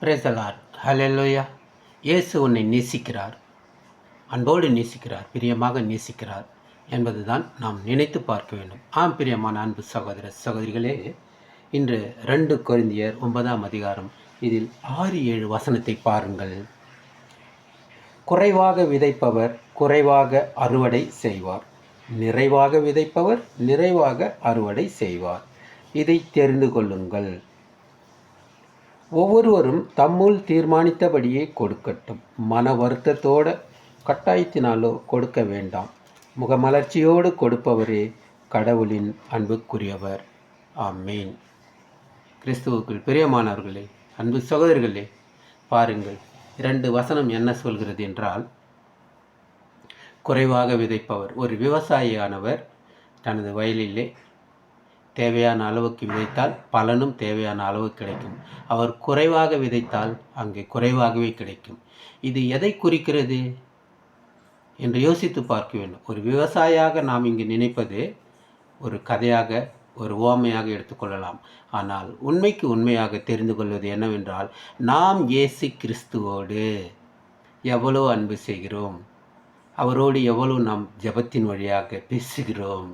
பிரேசலார் ஹலெல்லோயா இயேசு உன்னை நேசிக்கிறார். அன்போடு நேசிக்கிறார். பிரியமாக நேசிக்கிறார் என்பதுதான் நாம் நினைத்து பார்க்க வேண்டும். ஆம் பிரியமான அன்பு சகோதர சகோதரிகளே இன்று ரெண்டு கொரிந்தியர் ஒன்பதாம் அதிகாரம் இதில் ஆறு ஏழு வசனத்தை பாருங்கள். குறைவாக விதைப்பவர் குறைவாக அறுவடை செய்வார். நிறைவாக விதைப்பவர் நிறைவாக அறுவடை செய்வார். இதை தெரிந்து கொள்ளுங்கள். ஒவ்வொருவரும் தம்முள் தீர்மானித்தபடியே கொடுக்கட்டும். மன வருத்தத்தோட கட்டாயத்தினாலோ கொடுக்க வேண்டாம். முகமலர்ச்சியோடு கொடுப்பவரே கடவுளின் அன்புக்குரியவர். ஆமீன். கிறிஸ்துவுக்குள் பிரியமானவர்களே அன்பு சகோதரர்களே பாருங்கள் இரண்டு வசனம் என்ன சொல்கிறது என்றால் குறைவாக விதைப்பவர் ஒரு விவசாயியானவர் தனது வயலிலே தேவையான அளவுக்கு விதைத்தால் பலனும் தேவையான அளவு கிடைக்கும். அவர் குறைவாக விதைத்தால் அங்கே குறைவாகவே கிடைக்கும். இது எதை குறிக்கிறது? என்று யோசித்து பார்க்க வேண்டும் ஒரு விவசாயியாக நாம் இங்கு நினைப்பது ஒரு கதையாக ஒரு ஓமையாக எடுத்துக்கொள்ளலாம் ஆனால் உண்மைக்கு உண்மையாக தெரிந்து கொள்வது என்னவென்றால் நாம் இயேசு கிறிஸ்துவோடு எவ்வளோ அன்பு செய்கிறோம் அவரோடு எவ்வளவு நாம் ஜபத்தின் வழியாக பேசுகிறோம்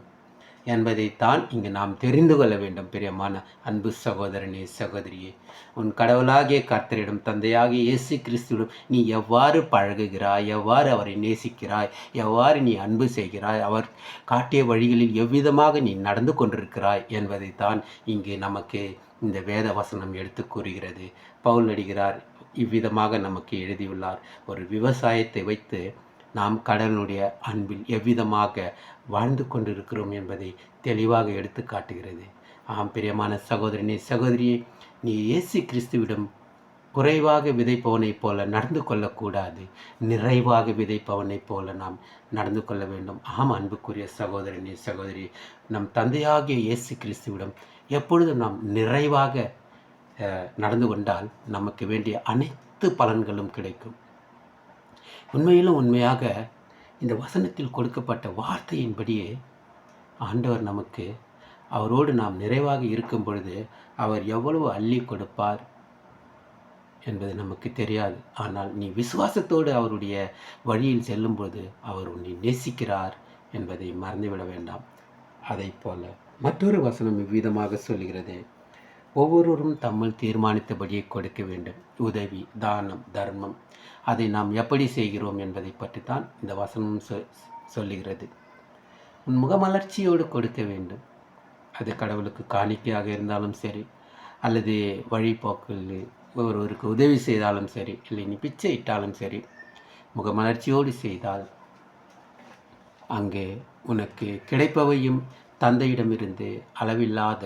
என்பதைத்தான் இங்கு நாம் தெரிந்து கொள்ள வேண்டும் பிரியமான அன்பு சகோதரனே சகோதரியே. உன் கடவுளாகிய கர்த்தரிடம் தந்தையாகிய இயேசு கிறிஸ்துவிடம் நீ எவ்வாறு பழகுகிறாய் எவ்வாறு அவரை நேசிக்கிறாய் எவ்வாறு நீ அன்பு செய்கிறாய் அவர் காட்டிய வழிகளில் எவ்விதமாக நீ நடந்து கொண்டிருக்கிறாய் என்பதைத்தான் இங்கு நமக்கு இந்த வேத வசனம் எடுத்து கூறுகிறது. பவுல் நடிகிறார் இவ்விதமாக நமக்கு எழுதியுள்ளார். ஒரு விவசாயத்தை வைத்து நாம் கடனுடைய அன்பில் எவ்விதமாக வாழ்ந்து கொண்டிருக்கிறோம் என்பதை தெளிவாக எடுத்து காட்டுகிறது. ஆம் பிரியமான சகோதரனே சகோதரியே நீ இயேசு கிறிஸ்துவிடம் குறைவாக விதைப்பவனைப் போல நடந்து கொள்ளக்கூடாது. நிறைவாக விதைப்பவனைப் போல நாம் நடந்து கொள்ள வேண்டும். ஆம் அன்புக்குரிய சகோதரனே சகோதரி நம் தந்தையாகிய இயேசு கிறிஸ்துவிடம் எப்பொழுதும் நாம் நிறைவாக நடந்து கொண்டால் நமக்கு வேண்டிய அனைத்து பலன்களும் கிடைக்கும். உண்மையிலும் உண்மையாக இந்த வசனத்தில் கொடுக்கப்பட்ட வார்த்தையின்படியே ஆண்டவர் நமக்கு அவரோடு நாம் நிறைவாக இருக்கும் பொழுது அவர் எவ்வளவு அள்ளி கொடுப்பார் என்பது நமக்கு தெரியாது. ஆனால் நீ விசுவாசத்தோடு அவருடைய வழியில் செல்லும்போது அவர் உன்னை நேசிக்கிறார் என்பதை மறந்துவிட வேண்டாம். அதை போல மற்றொரு வசனம் இவ்விதமாக சொல்கிறது ஒவ்வொருவரும் தம்மில் தீர்மானித்தபடியே கொடுக்க வேண்டும். உதவி தானம் தர்மம். அதை நாம் எப்படி செய்கிறோம் என்பதை பற்றி தான் இந்த வசனம் சொ சொல்லுகிறது. உன் முகமலர்ச்சியோடு கொடுக்க வேண்டும். அது கடவுளுக்கு காணிக்கையாக இருந்தாலும் சரி அல்லது வழிபோக்கில் ஒருவருக்கு உதவி செய்தாலும் சரி இல்லை நீ பிச்சை இட்டாலும் சரி முகமலர்ச்சியோடு செய்தால் அங்கே உனக்கு கிடைப்பவையும் தந்தையிடமிருந்து அளவில்லாத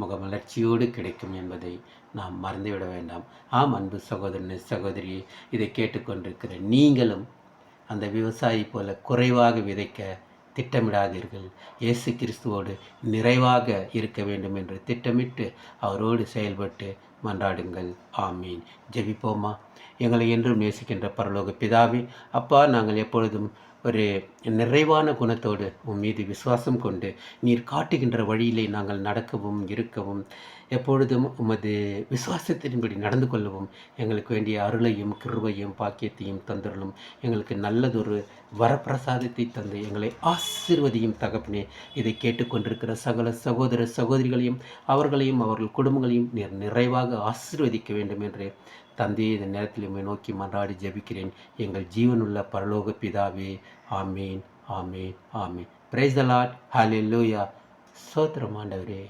முகமலர்ச்சியோடு கிடைக்கும் என்பதை நாம் மறந்துவிட வேண்டாம். ஆம் அன்பு சகோதரன் சகோதரி இதை கேட்டுக்கொண்டிருக்கிற நீங்களும் அந்த விவசாயி போல குறைவாக விதைக்க திட்டமிடாதீர்கள். இயேசு கிறிஸ்துவோடு நிறைவாக இருக்க வேண்டும் என்று திட்டமிட்டு அவரோடு செயல்பட்டு மன்றாடுங்கள். ஆமீன். ஜெபிப்போமா? எங்களை என்றும் நேசிக்கின்ற பரலோக பிதாவி அப்பா நாங்கள் எப்பொழுதும் ஒரு நிறைவான குணத்தோடு உன் மீது விசுவாசம் கொண்டு நீர் காட்டுகின்ற வழியிலே நாங்கள் நடக்கவும் இருக்கவும் எப்பொழுதும் உமது விசுவாசத்தின்படி நடந்து கொள்ளவும் எங்களுக்கு வேண்டிய அருளையும் கிருவையும் பாக்கியத்தையும் தந்துடலும் எங்களுக்கு நல்லதொரு வரப்பிரசாதத்தை தந்து எங்களை ஆசிர்வதியும் தகப்பனே. இதை கேட்டுக்கொண்டிருக்கிற சகல சகோதர சகோதரிகளையும் அவர்களையும் அவர்கள் குடும்பங்களையும் நீர் நிறைவாக ஆசிர்வதிக்க வேண்டும் என்று தந்தையை இந்த நேரத்தில் உண்மை நோக்கி மன்றாடி ஜெபிக்கிறேன். எங்கள் ஜீவனுள்ள பரலோக பிதாவே ஆமீன் ஆமீன் ஆமீன். பிரைஸ் த லாட் ஹாலே லூயா சோத்திரமாண்டவரே